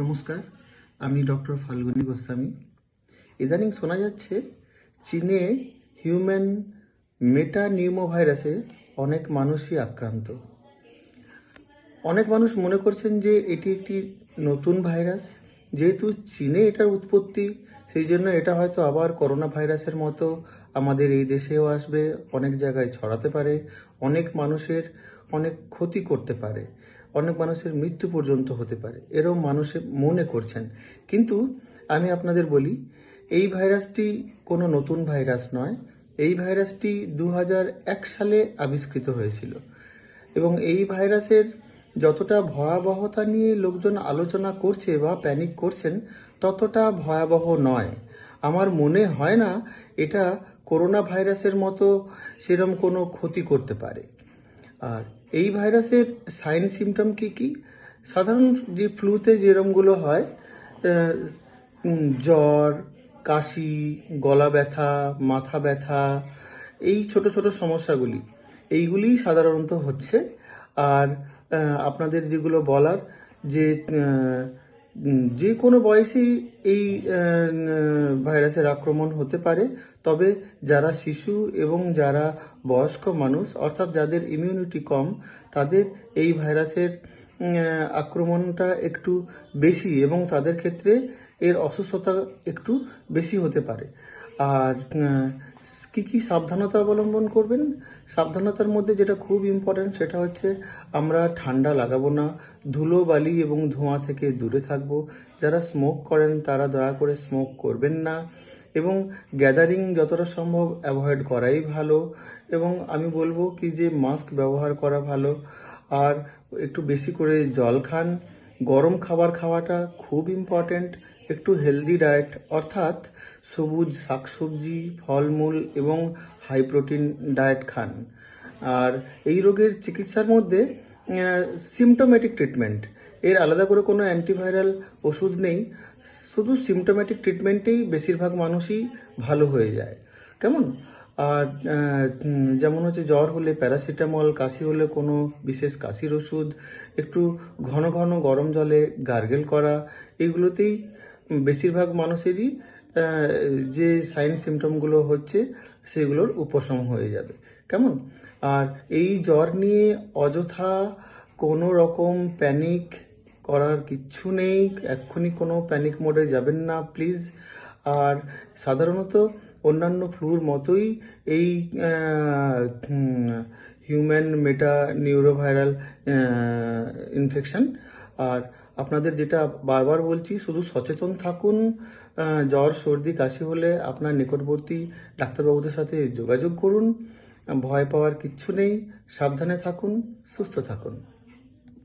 নমস্কার, আমি ডক্টর ফাল্গুনী গোস্বামী। ইদানিং শোনা যাচ্ছে চীনে হিউম্যান মেটা নিউমো ভাইরাসে অনেক মানুষই আক্রান্ত। অনেক মানুষ মনে করছেন যে এটি একটি নতুন ভাইরাস, যেহেতু চীনে এটার উৎপত্তি, সেই জন্য এটা হয়তো আবার করোনা ভাইরাসের মতো আমাদের এই দেশেও আসবে, অনেক জায়গায় ছড়াতে পারে, অনেক মানুষের অনেক ক্ষতি করতে পারে। অনেক মানুষের মৃত্যু পর্যন্ত হতে পারে। এরও মানুষে মনে করছেন। কিন্তু আমি আপনাদের বলি, এই ভাইরাসটি কোনো নতুন ভাইরাস নয়। এই ভাইরাসটি দু হাজার এক সালে আবিষ্কৃত হয়েছিল। এবং এই ভাইরাসের যতটা ভয়াবহতা নিয়ে লোকজন আলোচনা করছে বা প্যানিক করছেন, ততটা ভয়াবহ নয়। আমার মনে হয় না এটা করোনা ভাইরাসের মতো সেরম কোনো ক্ষতি করতে পারে। আর এই ভাইরাসের সাইন সিমটম কি কি? সাধারণ যে ফ্লুতে যেরমগুলো হয় জ্বর, কাশি, গলা ব্যথা, মাথা ব্যথা, এই ছোট ছোট সমস্যাগুলি, এইগুলি সাধারণত হচ্ছে। আর আপনাদের যেগুলো বলার যে যে কোনো বয়সেই এই ভাইরাসের আক্রমণ হতে পারে, তবে যারা শিশু এবং যারা বয়স্ক মানুষ, অর্থাৎ যাদের ইমিউনিটি কম, তাদের এই ভাইরাসের আক্রমণটা একটু বেশি এবং তাদের ক্ষেত্রে এর অসুস্থতা একটু বেশি হতে পারে। আর কি কি সাবধানতা অবলম্বন করবেন? সাবধানতার মধ্যে যেটা খুব ইম্পর্ট্যান্ট সেটা হচ্ছে আমরা ঠান্ডা লাগাবো না, ধুলো বালি এবং ধোঁয়া থেকে দূরে থাকব। যারা স্মোক করেন তারা দয়া করে স্মোক করবেন না এবং গ্যাদারিং যতটা সম্ভব অ্যাভয়েড করাই ভালো এবং আমি বলব কি যে মাস্ক ব্যবহার করা ভালো। আর একটু বেশি করে জল খান। গরম খাবার খাওয়াটা খুব ইম্পর্ট্যান্ট একটু হেলদি ডায়েট অর্থাৎ সবুজ শাকসবজি, ফলমূল এবং হাই প্রোটিন ডায়েট খান। আর এই রোগের চিকিৎসার মধ্যে সিমটোমেটিক ট্রিটমেন্ট এর আলাদা করে কোনো অ্যান্টিভাইরাল ওষুধ নেই। শুধু সিমটোমেটিক ট্রিটমেন্টেই বেশিরভাগ মানুষই ভালো হয়ে যায়। কেমন? আর যেমন হচ্ছে জ্বর হলে প্যারাসিটামল, কাশি হলে কোনো বিশেষ কাশির ওষুধ, একটু ঘন ঘন গরম জলে গার্গেল করা, এগুলোতেই বেশিরভাগ মানুষেরই যে সাইন সিমটমগুলো হচ্ছে সেগুলোর উপশম হয়ে যাবে। কেমন? আর এই জ্বর নিয়ে অযথা কোনো রকম প্যানিক করার কিচ্ছু নেই, এক্ষুনি কোনো প্যানিক মোডে যাবেন না, প্লিজ। আর সাধারণত অন্যান্য ফ্লুর মতোই এই হিউম্যান মেটা নিউরোভাইরাল ইনফেকশন আর আপনাদের যেটা বারবার বলছি, শুধু সচেতন থাকুন জ্বর, সর্দি, কাশি হলে আপনার নিকটবর্তী ডাক্তারবাবুদের সাথে যোগাযোগ করুন। ভয় পাওয়ার কিচ্ছু নেই। সাবধানে থাকুন, সুস্থ থাকুন।